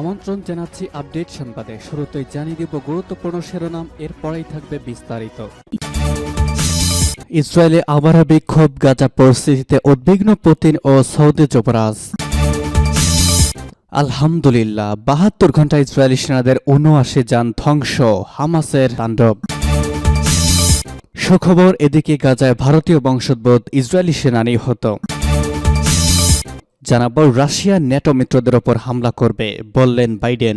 আমন্ত্রণ জানাচ্ছি আপডেট সংবাদে। শুরুতেই জানিয়ে দিব গুরুত্বপূর্ণ শিরোনাম, এরপরেই থাকবে বিস্তারিত। ইসরায়েলে আবারও বিক্ষোভ, গাজা পরিস্থিতিতে উদ্বিগ্ন পুতিন ও সৌদি যুবরাজ। আলহামদুলিল্লাহ, বাহাত্তর ঘণ্টা ইসরায়েলি সেনাদের উনআশি যান ধ্বংস, হামাসের তাণ্ডব। সুখবর, এদিকে গাজায় ভারতীয় বংশোদ্ভূত ইসরায়েলি সেনা নিহত জানাব, রাশিয়া ন্যাটো মিত্রদের ওপর হামলা করবে, বললেন বাইডেন।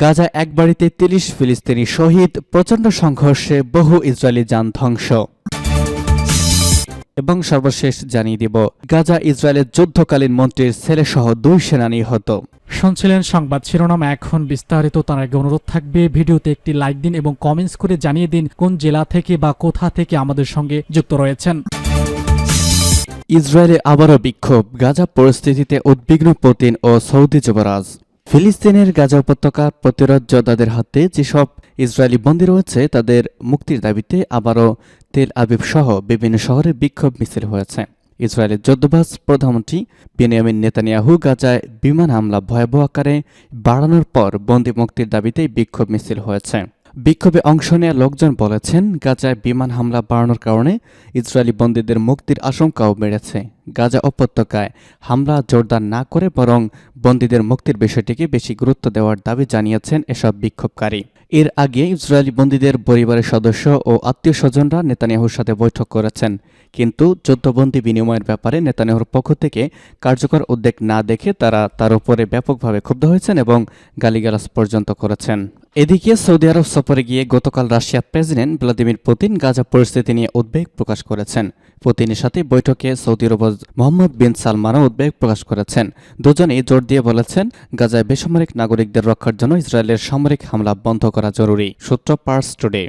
গাজা এক বাড়িতে তিরিশ ফিলিস্তিনি শহীদ, প্রচণ্ড সংঘর্ষে বহু ইসরায়েলি যান ধ্বংস। এবং সর্বশেষ জানিয়ে দিব, গাজা ইসরায়েলের যুদ্ধকালীন মন্ত্রীর ছেলেসহ দুই সেনা নিহত। শুনছিলেন সংবাদ শিরোনাম, এখন বিস্তারিত, তার আগে অনুরোধ থাকবে, ভিডিওতে একটি লাইক দিন এবং কমেন্টস করে জানিয়ে দিন কোন জেলা থেকে বা কোথা থেকে আমাদের সঙ্গে যুক্ত রয়েছেন। ইসরায়েলে আবারও বিক্ষোভ। গাজা পরিস্থিতিতে উদ্বিগ্ন পুতিন ও সৌদি যুবরাজ। ফিলিস্তিনের গাজা উপত্যকা প্রতিরোধ যোদ্ধাদের হাতে যেসব ইসরায়েলি বন্দী রয়েছে, তাদের মুক্তির দাবিতে আবারও তেল আবিব সহ বিভিন্ন শহরে বিক্ষোভ মিছিল হয়েছে। ইসরায়েলের যুদ্ধবাজ প্রধানমন্ত্রী বেনিয়ামিন নেতানিয়াহু গাজায় বিমান হামলা ভয়াবহ আকারে বাড়ানোর পর বন্দি মুক্তির দাবিতে বিক্ষোভ মিছিল হয়েছে। বিক্ষোভে অংশ নেওয়া লোকজন বলেছেন, গাজায় বিমান হামলা বাড়ানোর কারণে ইসরায়েলি বন্দীদের মুক্তির আশঙ্কাও বেড়েছে। গাজা উপত্যকায় হামলা জোরদার না করে বরং বন্দীদের মুক্তির বিষয়টিকে বেশি গুরুত্ব দেওয়ার দাবি জানিয়েছেন এসব বিক্ষোভকারী। এর আগে ইসরায়েলি বন্দীদের পরিবারের সদস্য ও আত্মীয় স্বজনরা নেতানিয়াহুর সাথে বৈঠক করেছেন। কিন্তু যুদ্ধবন্দী বিনিময়ের ব্যাপারে নেতানিয়াহুর পক্ষ থেকে কার্যকর উদ্যোগ না দেখে তারা তার উপরে ব্যাপকভাবে ক্ষুব্ধ হয়েছেন এবং গালিগালাজ পর্যন্ত করেছেন। এদিকে সৌদি আরব সফরে গিয়ে গতকাল রাশিয়ার প্রেসিডেন্ট ভ্লাদিমির পুতিন গাজা পরিস্থিতি নিয়ে উদ্বেগ প্রকাশ করেছেন। পুতিনের সাথে বৈঠকে সৌদি আরব মোহাম্মদ বিন সালমানও উদ্বেগ প্রকাশ করেছেন। দুজনেই জোর দিয়ে বলেছেন, গাজায় বেসামরিক নাগরিকদের রক্ষার জন্য ইসরায়েলের সামরিক হামলা বন্ধ করা জরুরি, সূত্র পার্স টুডে।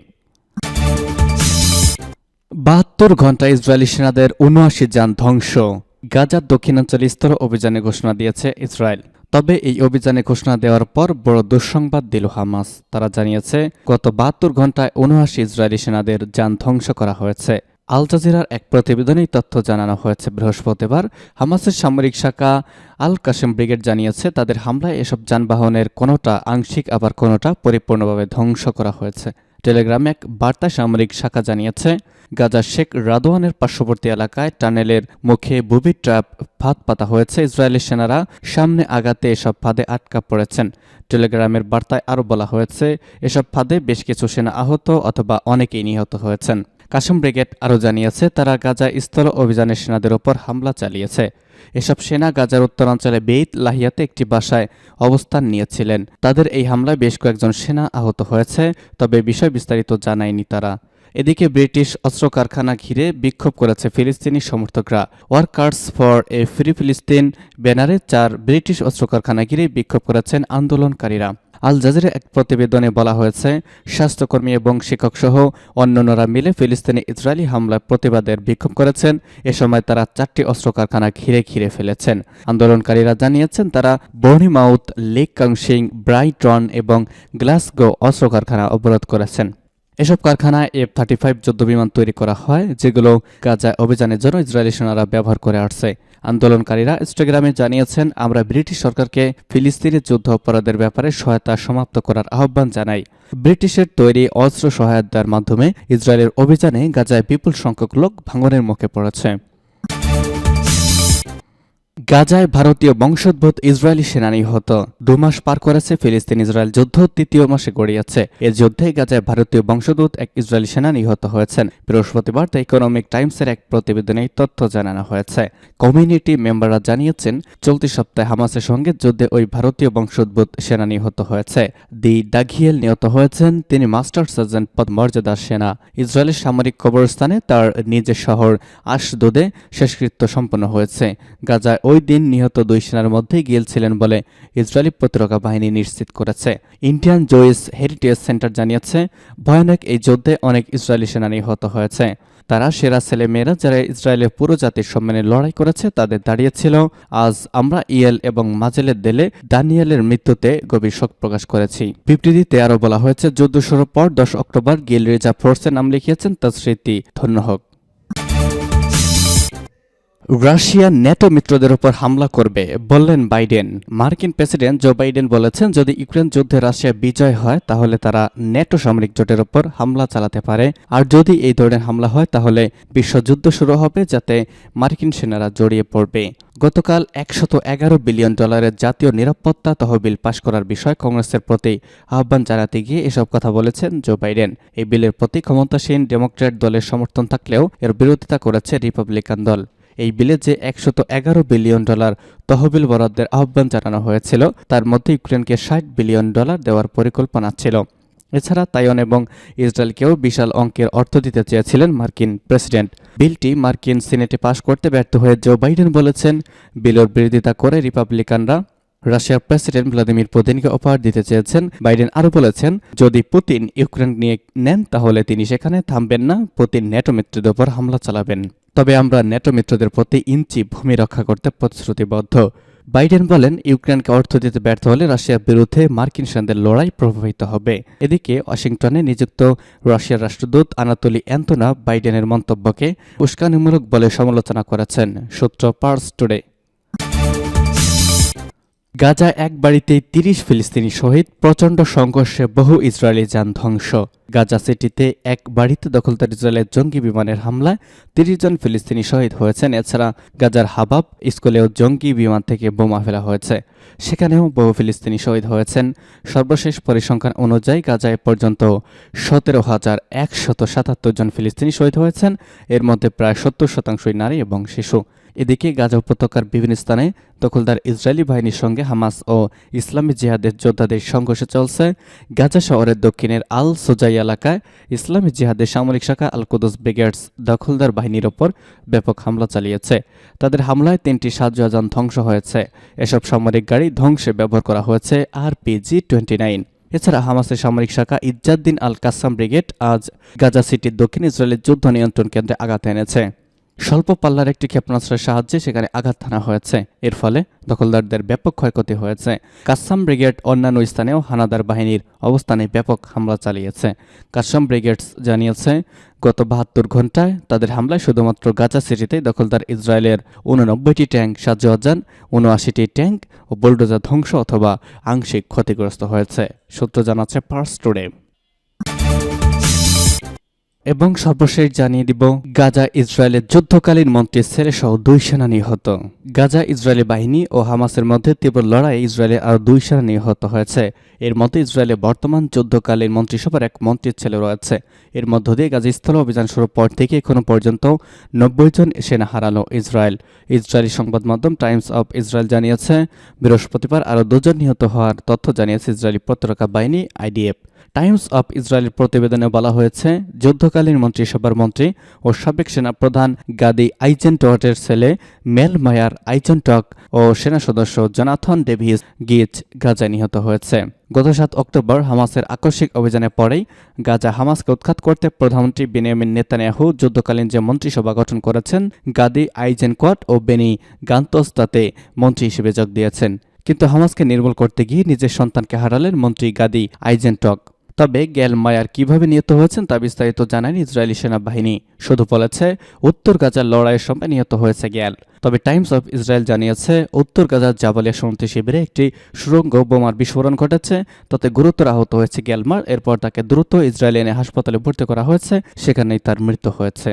বাহাত্তর ঘণ্টা ইসরায়েলি সেনাদের উনআশি যান ধ্বংস। গাজার দক্ষিণাঞ্চলে স্তর অভিযানে ঘোষণা দিয়েছে ইসরায়েল। তবে এই অভিযানে ঘোষণা দেওয়ার পর বড় দুঃসংবাদ দিল হামাস। তারা জানিয়েছে, গত বাহাত্তর ঘন্টায় উনআশি ইসরায়েলি সেনাদের যান ধ্বংস করা হয়েছে। আল জাজিরার এক প্রতিবেদনে তথ্য জানানো হয়েছে। বৃহস্পতিবার হামাসের সামরিক শাখা আল কাশেম ব্রিগেড জানিয়েছে, তাদের হামলায় এসব যানবাহনের কোনোটা আংশিক, আবার কোনোটা পরিপূর্ণভাবে ধ্বংস করা হয়েছে। টেলিগ্রামে এক বার্তা সামরিক শাখা জানিয়েছে গাজার শেখ রাদোয়ানের পার্শ্ববর্তী এলাকায় টানেলের মুখে বুবি ট্র্যাপ ফাঁদ পাতা হয়েছে। ইসরায়েলি সেনারা সামনে আগাতে এসব ফাঁদে আটকা পড়েছেন। টেলিগ্রামের বার্তায় আরও বলা হয়েছে, এসব ফাঁদে বেশ কিছু সেনা আহত অথবা অনেকেই নিহত হয়েছেন। কাশম ব্রিগেড আরও জানিয়েছে, তারা গাজা স্থল অভিযানের সেনাদের ওপর হামলা চালিয়েছে। এসব সেনা গাজার উত্তরাঞ্চলে বেইত লাহিয়াতে একটি বাসায় অবস্থান নিয়েছিলেন। তাদের এই হামলায় বেশ কয়েকজন সেনা আহত হয়েছে, তবে বিষয় বিস্তারিত জানায়নি তারা। এদিকে ব্রিটিশ অস্ত্র কারখানা ঘিরে বিক্ষোভ করেছে ফিলিস্তিনি সমর্থকরা। ওয়ার্কার্স ফর এ ফ্রি ফিলিস্তিন ব্যানারে চার ব্রিটিশ অস্ত্র কারখানা ঘিরে বিক্ষোভ করেছেন আন্দোলনকারীরা। আল জাজিরা এক প্রতিবেদনে বলা হয়েছে, স্বাস্থ্যকর্মী এবং শিক্ষকসহ অন্যান্যরা মিলে ফিলিস্তিনি ইসরায়েলি হামলার প্রতিবাদের বিক্ষোভ করেছেন। এ সময় তারা চারটি অস্ত্র কারখানা ঘিরে ঘিরে ফেলেছেন। আন্দোলনকারীরা জানিয়েছেন, তারা বর্নিমাউথ, লেক কাংশিং, ব্রাইটন এবং গ্লাসগো অস্ত্র কারখানা অবরোধ করেছেন। এসব কারখানায় এফ থার্টি ফাইভ যুদ্ধবিমান তৈরি করা হয়, যেগুলো গাজায় অভিযানের জন্য ইসরায়েলি সেনারা ব্যবহার করে আসছে। আন্দোলনকারীরা ইনস্টাগ্রামে জানিয়েছেন, আমরা ব্রিটিশ সরকারকে ফিলিস্তিনের যুদ্ধ অপরাধের ব্যাপারে সহায়তা সমাপ্ত করার আহ্বান জানাই। ব্রিটিশের তৈরি অস্ত্র সহায়তার মাধ্যমে ইসরায়েলের অভিযানে গাজায় বিপুল সংখ্যক লোক ভাঙনের মুখে পড়েছে। গাজায় ভারতীয় বংশোদ্ভূত ইসরায়েলি সেনা নিহত দু মাস পার করেছে ফিলিস্তিন ইসরায়েল যুদ্ধ, তৃতীয় মাসে গড়িয়েছে। এ যুদ্ধে গাজায় ভারতীয় বংশোদ্ভূত এক ইসরায়েলি সেনা নিহত হয়েছেন। বৃহস্পতিবার দ্য ইকোনমিক টাইমসের এক প্রতিবেদনে তথ্য জানানো হয়েছে। কমিউনিটি মেম্বাররা জানিয়েছেন, চলতি সপ্তাহে হামাসের সঙ্গে যুদ্ধে ওই ভারতীয় বংশোদ্ভূত সেনা নিহত হয়েছে। দি ডাঘিয়েল নিহত হয়েছেন, তিনি মাস্টার সার্জেন্ট পদ মর্যাদার সেনা। ইসরায়েলের সামরিক কবরস্থানে তার নিজের শহর আশদোদে শেষকৃত্য সম্পন্ন হয়েছে। গাজায় ওই দিন নিহত দুই সেনার মধ্যেই গিয়েছিলেন বলে ইসরায়েলি প্রতিরক্ষা বাহিনী নিশ্চিত করেছে। ইন্ডিয়ান জয়েস হেরিটেজ সেন্টার জানিয়েছে, ভয়ানক এই যুদ্ধে অনেক ইসরায়েলি সেনা নিহত হয়েছে। তারা সেরা ছেলে মেয়েরা যারা ইসরায়েলের পুরো জাতির সম্মানে লড়াই করেছে তাদের দাঁড়িয়েছিল। আজ আমরা ইয়েল এবং মাজেলের দেলে দানিয়েলের মৃত্যুতে গভীর শোক প্রকাশ করেছি। বিবৃতিতে আরও বলা হয়েছে, যুদ্ধ শুরুর পর দশ অক্টোবর গিল রিজা ফোর্সের নাম লিখিয়েছেন তার স্মৃতি। ধন্য হোক। রাশিয়া ন্যাটো মিত্রদের উপর হামলা করবে, বললেন বাইডেন। মার্কিন প্রেসিডেন্ট জো বাইডেন বলেছেন, যদি ইউক্রেন যুদ্ধে রাশিয়া বিজয় হয়, তাহলে তারা ন্যাটো সামরিক জোটের উপর হামলা চালাতে পারে। আর যদি এই ধরনের হামলা হয়, তাহলে বিশ্বযুদ্ধ শুরু হবে, যাতে মার্কিন সেনারা জড়িয়ে পড়বে। গতকাল একশত এগারো বিলিয়ন ডলারের জাতীয় নিরাপত্তা তহবিল পাশ করার বিষয়ে কংগ্রেসের প্রতি আহ্বান জানাতে গিয়ে এসব কথা বলেছেন জো বাইডেন। এই বিলের প্রতি ক্ষমতাসীন ডেমোক্র্যাট দলের সমর্থন থাকলেও এর বিরোধিতা করেছে রিপাবলিকান দল। এই বিলে যে একশত এগারো বিলিয়ন ডলার তহবিল বরাদ্দের আহ্বান জানানো হয়েছিল, তার মধ্যে ইউক্রেনকে ষাট বিলিয়ন ডলার দেওয়ার পরিকল্পনা ছিল। এছাড়া তাইওয়ান এবং ইসরায়েলকেও বিশাল অঙ্কের অর্থ দিতে চেয়েছিলেন মার্কিন প্রেসিডেন্ট। বিলটি মার্কিন সিনেটে পাশ করতে ব্যর্থ হয়ে জো বাইডেন বলেছেন, বিলের বিরোধিতা করে রিপাবলিকানরা রাশিয়ার প্রেসিডেন্ট ভ্লাদিমির পুতিনকে উপহার দিতে চেয়েছেন। বাইডেন আরও বলেছেন, যদি পুতিন ইউক্রেন নিয়ে নেন, তাহলে তিনি সেখানে থামবেন না। পুতিন ন্যাটো মিত্রদের উপর হামলা চালাবেন। তবে আমরা ন্যাটো মিত্রদের প্রতি ইঞ্চি ভূমি রক্ষা করতে প্রতিশ্রুতিবদ্ধ। বাইডেন বলেন, ইউক্রেনকে অর্থ দিতে ব্যর্থ হলে রাশিয়ার বিরুদ্ধে মার্কিন সেনাদের লড়াই প্রভাবিত হবে। এদিকে ওয়াশিংটনে নিযুক্ত রাশিয়ার রাষ্ট্রদূত আনাতলি অ্যান্তোনা বাইডেনের মন্তব্যকে উস্কানিমূলক বলে সমালোচনা করেছেন, সূত্র পার্স টুডে। গাজা এক বাড়িতেই তিরিশ ফিলিস্তিনি শহীদ, প্রচণ্ড সংঘর্ষে বহু ইসরায়েলি যান ধ্বংস। গাজা সিটিতে এক বাড়িতে দখলদার ইসরায়েলের জঙ্গি বিমানের হামলায় তিরিশ জন ফিলিস্তিনি শহীদ হয়েছেন। এছাড়া গাজার হাবাব স্কুলেও জঙ্গি বিমান থেকে বোমা ফেলা হয়েছে। সেখানেও বহু ফিলিস্তিনি শহীদ হয়েছেন। সর্বশেষ পরিসংখ্যান অনুযায়ী গাজায় পর্যন্ত সতেরো হাজার একশত সাতাত্তর জন ফিলিস্তিনি শহীদ হয়েছেন। এর মধ্যে প্রায় সত্তর শতাংশই নারী এবং শিশু। এদিকে গাজা উপত্যকার বিভিন্ন স্থানে দখলদার ইসরায়েলি বাহিনীর সঙ্গে হামাস ও ইসলামী জিহাদের যোদ্ধাদের সংঘর্ষ চলছে। গাজা শহরের দক্ষিণের আল সোজাই এলাকায় ইসলামী জিহাদের সামরিক শাখা আল কুদস ব্রিগেডস দখলদার বাহিনীর ওপর ব্যাপক হামলা চালিয়েছে। তাদের হামলায় তিনটি যান ধ্বংস হয়েছে। এসব সামরিক গাড়ি ধ্বংসে ব্যবহার করা হয়েছে আর পিজি টোয়েন্টি নাইন। এছাড়া হামাসের সামরিক শাখা ইজ্জাদ্দিন আল কাসাম ব্রিগেড আজ গাজা সিটির দক্ষিণ ইসরায়েলের যুদ্ধ নিয়ন্ত্রণ কেন্দ্রে আঘাত এনেছে। স্বল্প পাল্লার একটি ক্ষেপণাস্ত্রের সাহায্যে সেখানে আঘাত হানা হয়েছে। এর ফলে দখলদারদের ব্যাপক ক্ষয়ক্ষতি হয়েছে। কাসাম ব্রিগেড অন্যান্য স্থানেও হানাদার বাহিনীর অবস্থানে ব্যাপক হামলা চালিয়েছে। কাসাম ব্রিগেডস জানিয়েছে, গত বাহাত্তর ঘন্টায় তাদের হামলায় শুধুমাত্র গাজা সিটিতে দখলদার ইসরায়েলের উননব্বইটি ট্যাঙ্ক সাজ্জান উনআশিটি ট্যাঙ্ক ও বুলডোজার ধ্বংস অথবা আংশিক ক্ষতিগ্রস্ত হয়েছে। সূত্র জানাচ্ছে পার্স টুডে এবং সর্বশেষ জানিয়ে দিব, গাজা ইসরায়েলের যুদ্ধকালীন মন্ত্রীর ছেলে সহ দুই সেনা নিহত। গাজা ইসরায়েলি বাহিনী ও হামাসের মধ্যে তীব্র লড়াই ইসরায়েলে আরও দুই সেনা নিহত হয়েছে। এর মধ্যে ইসরায়েলে বর্তমান যুদ্ধকালীন মন্ত্রিসভার এক মন্ত্রীর ছেলে রয়েছে। এর মধ্য দিয়ে গাজা স্থল অভিযান শুরুর পর থেকে এখনও পর্যন্ত নব্বই জন সেনা হারালো ইসরায়েল। ইসরায়েলি সংবাদ মাধ্যম টাইমস অব ইসরায়েল জানিয়েছে, বৃহস্পতিবার আরও দুজন নিহত হওয়ার তথ্য জানিয়েছে ইসরায়েলি প্রতিরক্ষা বাহিনী আইডিএফ। টাইমস অব ইসরায়েলের প্রতিবেদনে বলা হয়েছে, যুদ্ধকালীন মন্ত্রিসভার মন্ত্রী ও সাবেক সেনা প্রধান গাদি আইজেনটকের ছেলে মেল মায়ার আইজেনটক ও সেনা সদস্য জনাথন ডেভিস গিচ গাজায় নিহত হয়েছে। গত সাত অক্টোবর হামাসের আকস্মিক অভিযানের পরেই গাজা হামাসকে উৎখাত করতে প্রধানমন্ত্রী বেনিয়ামিন নেতানিয়াহু যুদ্ধকালীন যে মন্ত্রিসভা গঠন করেছেন, গাদি আইজেনকট ও বেনি গান্তস তাতে মন্ত্রী হিসেবে যোগ দিয়েছেন। কিন্তু হামাসকে নির্মূল করতে গিয়ে নিজের সন্তানকে হারালেন মন্ত্রী গাদি আইজেনটক তবে গ্যাল মায়ার কীভাবে নিহত হয়েছেন তা বিস্তারিত জানায়নি ইসরায়েলি সেনাবাহিনী। শুধু বলেছে, উত্তর গাজার লড়াইয়ের সময় নিহত হয়েছে গ্যাল। তবে টাইমস অফ ইসরায়েল জানিয়েছে, উত্তর গাজার জাবালিয়া সমিতি শিবিরে একটি সুরঙ্গ বোমার বিস্ফোরণ ঘটেছে, তাতে গুরুতর আহত হয়েছে গ্যালমার। এরপর তাকে দ্রুত ইসরায়েল এনে হাসপাতালে ভর্তি করা হয়েছে, সেখানেই তার মৃত্যু হয়েছে।